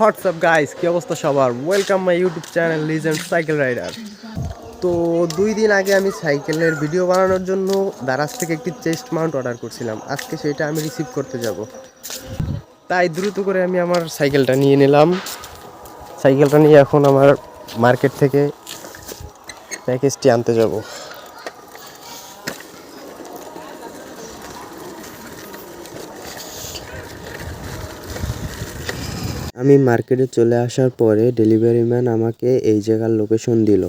WhatsApp guys কী অবস্থা সবার? Welcome my YouTube channel legend cycle rider তো দুই দিন আগে আমি সাইকেলের ভিডিও বানানোর জন্য দারাজ থেকে একটি চেস্ট মাউন্ট অর্ডার করছিলাম। আজকে সেটা আমি রিসিভ করতে যাব। তাই দ্রুত করে আমি আমার সাইকেলটা নিয়ে নিলাম। সাইকেলটা নিয়ে এখন আমার মার্কেট থেকে প্যাকেজটি আনতে যাব। আমি মার্কেটে চলে আসার পরে ডেলিভারি ম্যান আমাকে এই জায়গার লোকেশন দিল।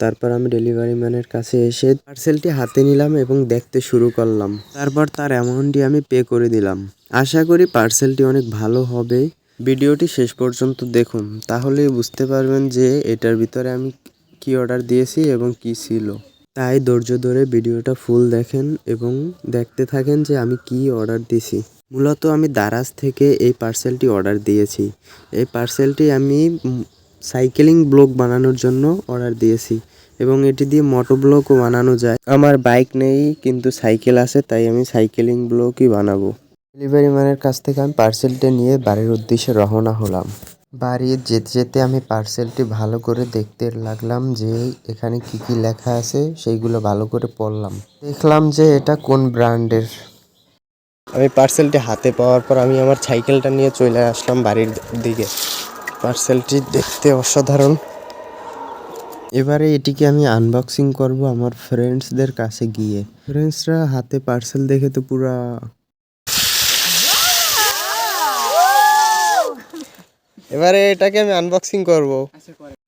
তারপর আমি ডেলিভারি ম্যানের কাছে এসে পার্সেলটি হাতে নিলাম এবং দেখতে শুরু করলাম। তারপর তার অ্যামাউন্টটি আমি পে করে দিলাম। আশা করি পার্সেলটি অনেক ভালো হবে। ভিডিওটি শেষ পর্যন্ত দেখুন, তাহলেই বুঝতে পারবেন যে এটার ভিতরে আমি কি অর্ডার দিয়েছি এবং কি ছিল। তাই ধৈর্য ধরে ভিডিওটা ফুল দেখেন এবং দেখতে থাকেন যে আমি কি অর্ডার দিছি। মূলত আমি দারাজ থেকে এই পার্সেলটি অর্ডার দিয়েছি। এই পার্সেলটি আমি সাইকেলিং ব্লগ বানানোর জন্য অর্ডার দিয়েছি এবং এটি দিয়ে মোটো ব্লগও বানানো যায়। আমার বাইক নেই, কিন্তু সাইকেল আছে, তাই আমি সাইকেলিং ব্লগই বানাবো। ডেলিভারি ম্যানের কাছ থেকে আমি পার্সেলটা নিয়ে বাড়ির উদ্দেশ্যে রওনা হলাম। বাড়ি যেতে যেতে আমি পার্সেলটি ভালো করে দেখতে লাগলাম যে এখানে কি কি লেখা আছে, সেইগুলো ভালো করে পড়লাম। দেখলাম যে এটা কোন ব্র্যান্ডের। আমি পার্সেলটি হাতে পাওয়ার পর আমি আমার সাইকেলটা নিয়ে চলে আসলাম বাড়ির দিকে। পার্সেলটি দেখতে অসাধারণ। এবারে এটিকে আমি আনবক্সিং করব আমার ফ্রেন্ডসদের কাছে গিয়ে। ফ্রেন্ডসরা হাতে পার্সেল দেখে তো পুরা এবারে এটাকে আমি আনবক্সিং করব।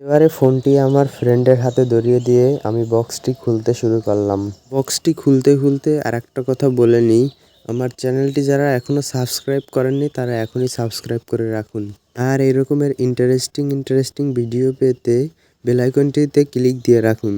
এবারে ফোনটি আমার ফ্রেন্ডের হাতে ধরিয়ে দিয়ে আমি বক্সটি খুলতে শুরু করলাম। বক্সটি খুলতে খুলতে আর একটা কথা বলে নিই আমার চ্যানেলটি যারা এখনও সাবস্ক্রাইব করেননি তারা এখনই সাবস্ক্রাইব করে রাখুন। আর এরকমের ইন্টারেস্টিং ইন্টারেস্টিং ভিডিও পেতে বেলাইকনটিতে ক্লিক দিয়ে রাখুন।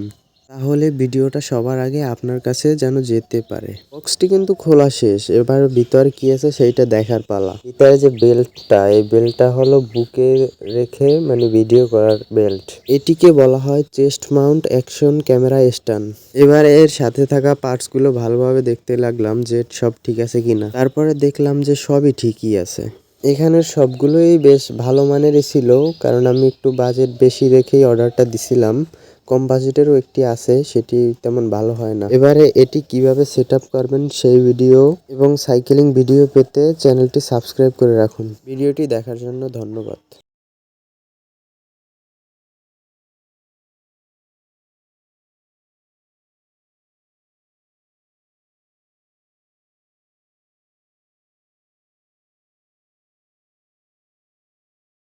তাহলে ভিডিওটা সবার আগে আপনার কাছে যেন যেতে পারে। বক্সটি কিন্তু খোলা শেষ, এবার ভিতরে কি আছে সেইটা দেখার পালা। ভিতরে যে বেল্টটা, এই বেল্টটা হলো বুকে রেখে মানে ভিডিও করার বেল্ট। এটিকে বলা হয় chest mount action camera stand. এবার এর সাথে থাকা পার্টসগুলো ভালোভাবে দেখতে লাগলাম যে সব ঠিক আছে কিনা। তারপরে দেখলাম যে সবই ঠিকই আছে। এখানের সবগুলোই বেশ ভালো মানেরই ছিল, কারণ আমি একটু বাজেট বেশি রেখেই অর্ডারটা দিছিলাম। কম বাজেটেরও একটি আছে, সেটি তেমন ভালো হয় না। এবারে এটি কীভাবে সেট করবেন সেই ভিডিও এবং সাইকেলিং ভিডিও পেতে চ্যানেলটি সাবস্ক্রাইব করে রাখুন। ভিডিওটি দেখার জন্য ধন্যবাদ।